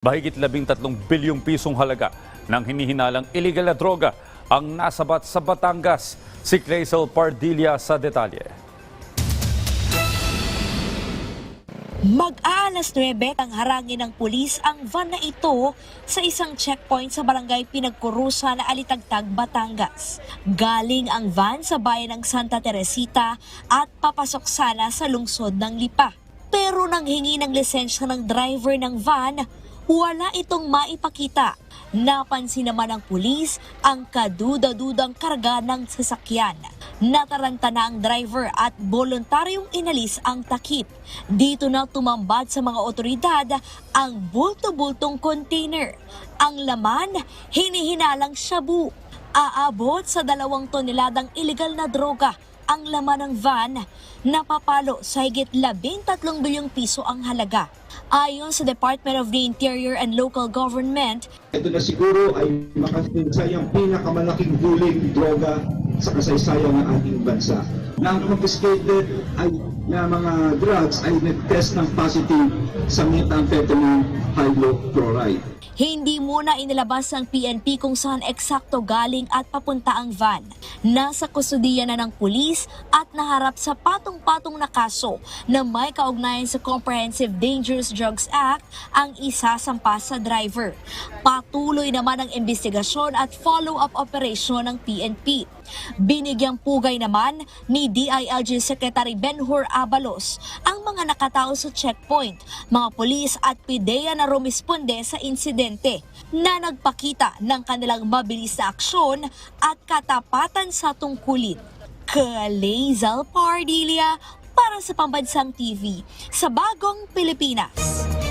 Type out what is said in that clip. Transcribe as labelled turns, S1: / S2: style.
S1: Bahigit 13 bilyong pisong halaga ng hinihinalang illegal na droga ang nasabat sa Batangas. Si Clazel Pardilla sa detalye.
S2: Mag-aalas 9 ang harangin ng pulis ang van na ito sa isang checkpoint sa barangay Pinagkurusa na Alitagtag, Batangas. Galing ang van sa bayan ng Santa Teresita at papasok sana sa lungsod ng Lipa. Pero nang hingi ng lisensya ng driver ng van, wala itong maipakita. Napansin naman ng pulis ang kaduda-dudang karga ng sasakyan. Nataranta na ang driver at voluntaryong inalis ang takip. Dito na tumambad sa mga otoridad ang bulto-bultong container. Ang laman, hinihinalang shabu. Aabot sa dalawang toneladang illegal na droga ang laman ng van, napapalo sa higit 13 bilyong piso ang halaga. Ayon sa Department of the Interior and Local Government,
S3: Ito na siguro ay makasinsayang pinakamalaking huling droga sa kasaysayan ng ating bansa. Na ang confiscated ay na mga drugs ay nag-test ng positive sa methamphetamine hydrochloride.
S2: Hindi muna inilabas ng PNP kung saan eksakto galing at papunta ang van. Nasa kustudiya na ng pulis at naharap sa patong-patong na kaso na may kaugnayan sa Comprehensive Dangerous Drugs Act ang isasampa sa driver. Patuloy naman ang investigasyon at follow-up operation ng PNP. Binigyang pugay naman ni DILG Secretary Benhur Abalos ang mga nakatao sa checkpoint, mga pulis at PIDEA na rumisponde sa insidente na nagpakita ng kanilang mabilis na aksyon at katapatan sa tungkulin. Kalezal Pardilia para sa Pambansang TV sa Bagong Pilipinas.